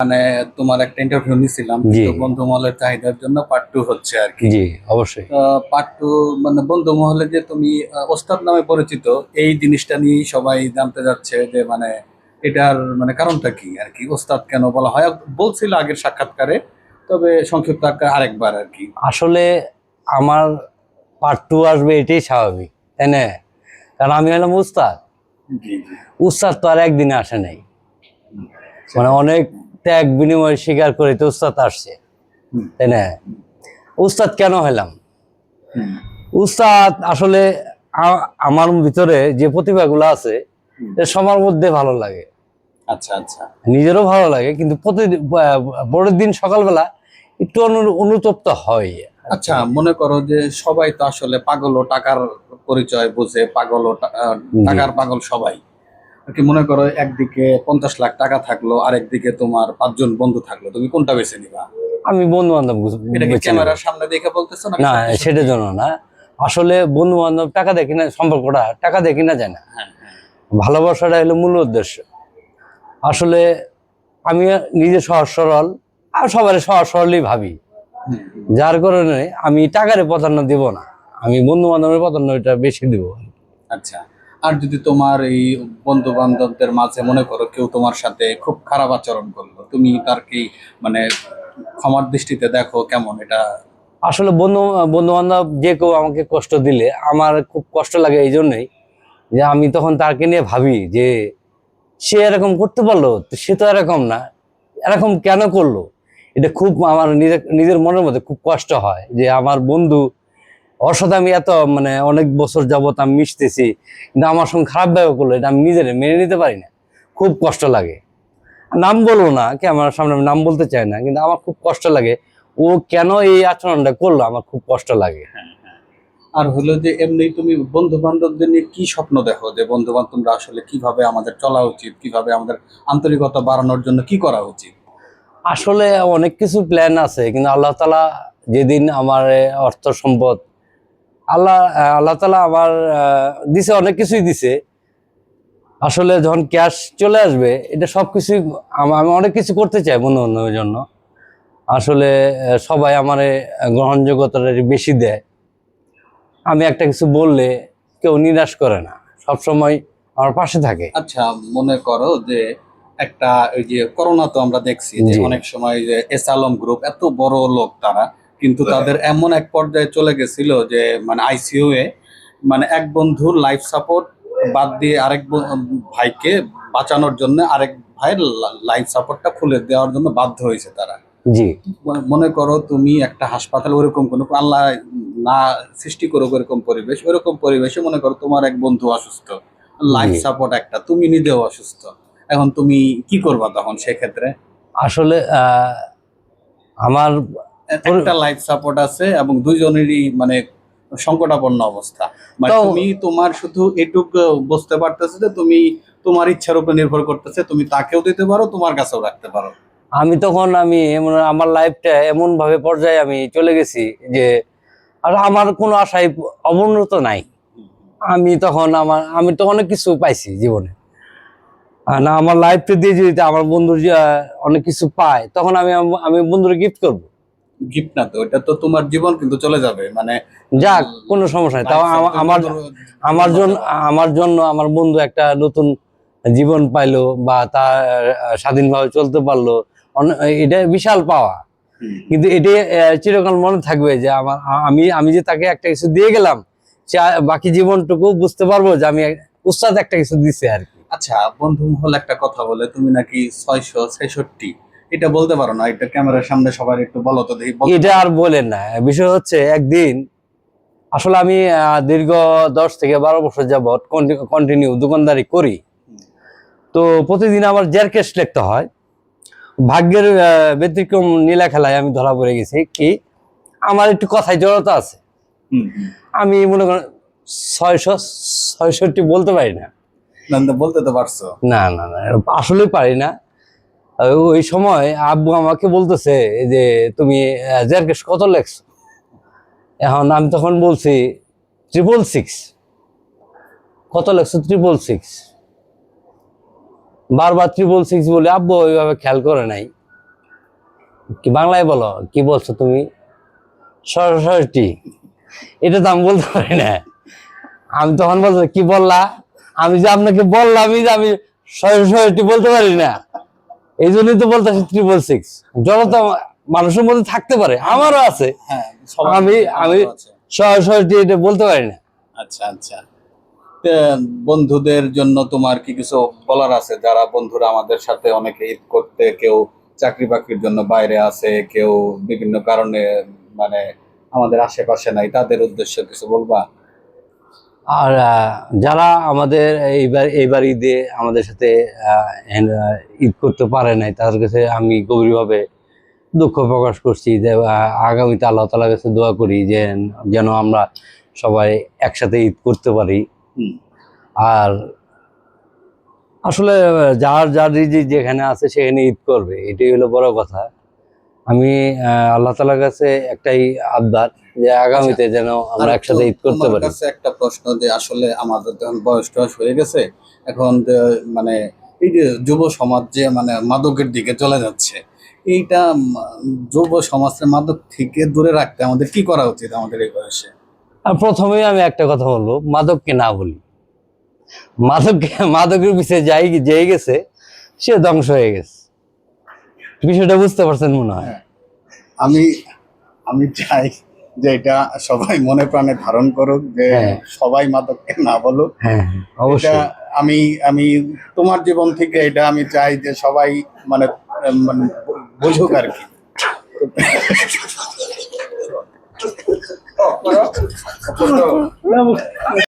মানে তোমার একটা ইন্টারভিউ নিছিলাম। তো বন্ধু মহলের চাহিদার জন্য পার্ট টু হচ্ছে আর কি। জি অবশ্যই। পার্ট টু মানে বন্ধু মহলে যে তুমি ওস্তাদ নামে পরিচিত এই জিনিসটা নিয়ে সবাই জানতে যাচ্ছে যে মানে এটার মানে কারণটা কি আর কি। ওস্তাদ কেন বলা হয়? বলছিল আগের সাক্ষাৎকারে তবে সংক্ষিপ্ত আকারে আরেকবার আর কি। আসলে আমার পার্ট টু আসবে এটাই স্বাভাবিক তাই না? কারণ আমি হলাম উস্তাদ জি জি। উস্তাদ তো আর একদিনে আসে নাই। মানে অনেক ত্যাগ বিনিময় স্বীকার করে তো উস্তাদ আসছে। তাই না? উস্তাদ কেন হলাম উস্তাদ আসলে আমার ভিতরে যে প্রতিভাগুলো আছে সবার মধ্যে ভালো লাগে। আচ্ছা আচ্ছা। নিজেরও ভালো লাগে কিন্তু পরের দিন সকালবেলা একটু অনু- অনুতপ্ত হয়। আচ্ছা মনে করো যে সবাই তো আসলে পাগল ও টাকার পরিচয় বুঝে পাগল ও টাকার পাগল সবাই। কি মনে করো একদিকে পঞ্চাশ লাখ টাকা থাকল আরেকদিকে তোমার পাঁচজন বন্ধু থাকল তুমি কোনটা বেছে নিবা? আমি বন্ধু বান্ধব এটা কি ক্যামেরার সামনে দেখে বলতেছো না না সেটার জন্য না। আসলে বন্ধু বান্ধব টাকা দেখি না সম্পর্কটা টাকা দেখি না যায় না। হ্যাঁ হ্যাঁ। ভালোবাসাটা হলো মূল উদ্দেশ্য। আসলে আমি নিজে সহজ সরল আর সবার সহজ সরলই ভাবি। যার কারণে আমি টাকারে প্রাধান্য দিব না। আমি বন্ধু বান্ধবের প্রাধান্যটা বেশি দিব। আচ্ছা। আর যদি তোমার এই বন্ধু বান্ধবদের মাঝে মনে করো কেউ তোমার সাথে খুব খারাপ আচরণ করল, তুমি তার কি মানে ক্ষমার দৃষ্টিতে দেখো কেমন এটা? আসলে বন্ধু বন্ধু বান্ধব যে কেউ আমাকে কষ্ট দিলে, আমার খুব কষ্ট লাগে এই জন্যই যে আমি তখন তাকে নিয়ে ভাবি যে সে এরকম করতে পারল সে তো এরকম না, এরকম কেন করল? এটা খুব আমার নিজের নিজের মনের মধ্যে খুব কষ্ট হয় যে আমার বন্ধু ওর সাথে আমি এত মানে অনেক বছর যাবত আমি মিশতেছি কিন্তু আমার সঙ্গে খারাপ ব্যবহার করল এটা আমি নিজের মেনে নিতে পারি না। খুব কষ্ট লাগে। নাম বলব না কি আমার সামনে আমি নাম বলতে চাই না কিন্তু আমার খুব কষ্ট লাগে। ও কেন এই আচরণটা করল আমার খুব কষ্ট লাগে। আর হলো যে এমনি তুমি বন্ধু বান্ধবদের নিয়ে কি স্বপ্ন দেখো যে বন্ধু বান্ধবরা আসলে কীভাবে আমাদের চলা উচিত কীভাবে আমাদের আন্তরিকতা বাড়ানোর জন্য কি করা উচিত? আসলে অনেক কিছু প্ল্যান আছে কিন্তু আল্লাহ তালা যেদিন আমার অর্থ সম্পদ আল্লাহ আল্লাহ তালা আমার দিছে অনেক কিছুই দিছে। আসলে যখন ক্যাশ চলে আসবে এটা সব কিছুই আমি অনেক কিছু করতে চাই বন্ধু বান্ধবের জন্য। আসলে সবাই আমার গ্রহণযোগ্যতাটা বেশি দেয়। আমি একটা কিছু বললে কেউ নিরাশ করে না। সবসময় আমার পাশে থাকে। আচ্ছা মনে করো যে একটা ওই যে করোনা তো আমরা দেখছি যে অনেক সময় যে এস আলম গ্রুপ এত বড় লোক তারা কিন্তু তাদের এমন এক পর্যায়ে চলে গেছিল যে মানে আইসিইউ এ মানে এক বন্ধুর লাইফ সাপোর্ট বাদ দিয়ে আরেক ভাইকে বাঁচানোর জন্য আরেক ভাইয়ের লাইফ সাপোর্টটা খুলে দেওয়ার জন্য বাধ্য হয়েছে তারা। জি। মনে- করো তুমি একটা হাসপাতাল ওরকম কোনো আল্লাহ না সৃষ্টি করুক ওরকম পরিবেশ ওরকম পরিবেশে মনে করো তোমার এক বন্ধু অসুস্থ লাইফ সাপোর্ট একটা তুমি নিজেও অসুস্থ এখন তুমি কি করবা তখন সেক্ষেত্রে? আসলে আহ, আমার একটা লাইফ সাপোর্ট আছে এবং দুইজনেরই মানে সংকটাপন্ন অবস্থা। মানে তুমি তোমার শুধু এটুকু বুঝতে পারতেছে যে তুমি তোমার ইচ্ছার উপর নির্ভর করতেছে তুমি তাকেও দিতে পারো তোমার কাছেও রাখতে পারো। আমি তখন আমি এমন আমার লাইফটা এমন ভাবে পর্যায়ে আমি চলে গেছি যে আর আমার কোনো আশায় অবনত নাই। আমি তখন আমার আমি তো অনেক কিছু পাইছি জীবনে। না আমার লাইফটা দিয়ে যদি আমার বন্ধু অনেক কিছু পায় তখন আমি আমি বন্ধুরে গিফট করব। গিফট না তো এটা তো তোমার জীবন কিন্তু চলে যাবে মানে যাক কোনো সমস্যা তাও আমার আমার জন্য আমার জন্য আমার বন্ধু একটা নতুন জীবন পাইলো বা তার স্বাধীনভাবে চলতে পারল। এটা বিশাল পাওয়া। কিন্তু এটি চিরকাল মনে থাকবে যে আমার আমি আমি যে তাকে একটা কিছু দিয়ে গেলাম সে বাকি জীবনটুকু বুঝতে পারব যে আমি উস্তাদ একটা কিছু দিছে আর কি। আচ্ছা বন্ধু মহল একটা কথা বলে তুমি নাকি ছয়শো ছেষট্টি? এটা বলতে পারো না এটা ক্যামেরার সামনে সবার একটু বলো তো এটা আর বলেন না। বিষয় হচ্ছে একদিন আসলে আমি দীর্ঘ দশ থেকে বারো বছর যাবৎ কন্টিনিউ দোকানদারি করি। তো প্রতিদিন আমার জেরকেশ লিখতে হয়। ভাগ্যের ব্যতিক্রম নীলা খেলায় আমি ধরা পড়ে গেছি। কি? আমার একটু কথায় জড়তা আছে। আমি মনে করেন ছয়শো ছয়ষট্টি বলতে পারি না, বলতে তো পারছ। না না না আসলে পারি না। ওই- সময় আব্বু আমাকে বলতেছে যে তুমি জেরকেশ কত লেখছো? এখন আমি তখন বলছি ট্রিপল সিক্স কত লেখছো? ট্রিপল সিক্স বারবার ট্রিপল সিক্স বলে, আব্বু, ওইভাবে খেয়াল করে নাই। কি বাংলায় বলো, কি বলছো তুমি? সরস্বতী। এটা তো আমি বলতে পারি না। আমি তখন বলতে কি বললা? আমি যে আপনাকে বললামই যে আমি সরস্বতী বলতে পারি না। এই জন্যই তো বলতেছি ট্রিপল সিক্স জড়তা মানুষের মধ্যে থাকতে পারে আমারও আছে। হ্যাঁ আমি- আমি-। সরস্বতী এটা বলতে পারি না। আচ্ছা আচ্ছা। বন্ধুদের জন্য তোমার কি কিছু বলার আছে? যারা বন্ধুরা আমাদের সাথে অনেকে ঈদ করতে কেউ চাকরি বাকরির জন্য বাইরে আছে কেউ বিভিন্ন কারণে মানে আমাদের আশেপাশে নাই তাদের উদ্দেশ্য কিছু বলবা? আর যারা আমাদের এইবার এইবার ঈদে আমাদের সাথে ঈদ করতে পারে নাই তাদের কাছে আমি গভীরভাবে দুঃখ প্রকাশ করছি যে আগামীতে আল্লাহ তালার কাছে দোয়া করি যে যেন আমরা সবাই একসাথে ঈদ করতে পারি। আর আসলে যার যার রিজিক যেখানে আছে সেখানে ঈদ করবে এটাই হলো বড় কথা। আমি আল্লাহ তালার কাছে একটাই আবদার যে আগামীতে যেন আমরা একসাথে ঈদ করতে পারি। কাছে একটা প্রশ্ন যে আসলে আমাদের যখন বয়স টয়স হয়ে গেছে এখন মানে এই যে যুব সমাজ যে মানে মাদকের দিকে চলে যাচ্ছে এইটা যুব সমাজের মাদক থেকে দূরে রাখতে আমাদের কি করা উচিত আমাদের এই বয়সে? প্রথমেই আমি একটা কথা বলব মাদককে না বলি। মাদককে মাদকের পিছিয়ে যাই যেই গেছে সে ধ্বংস হয়ে গেছে। বিষয়টা বুঝতে পারছেন মনে হয়। আমি আমি চাই যে এটা সবাই মনে প্রাণে ধারণ করুক যে হ্যাঁ। সবাই মাদককে না বলুক। হ্যাঁ এটা অবশ্যই। আমি আমি তোমার জীবন থেকে এটা আমি চাই যে সবাই মানে মানে বুঝুক আর কি।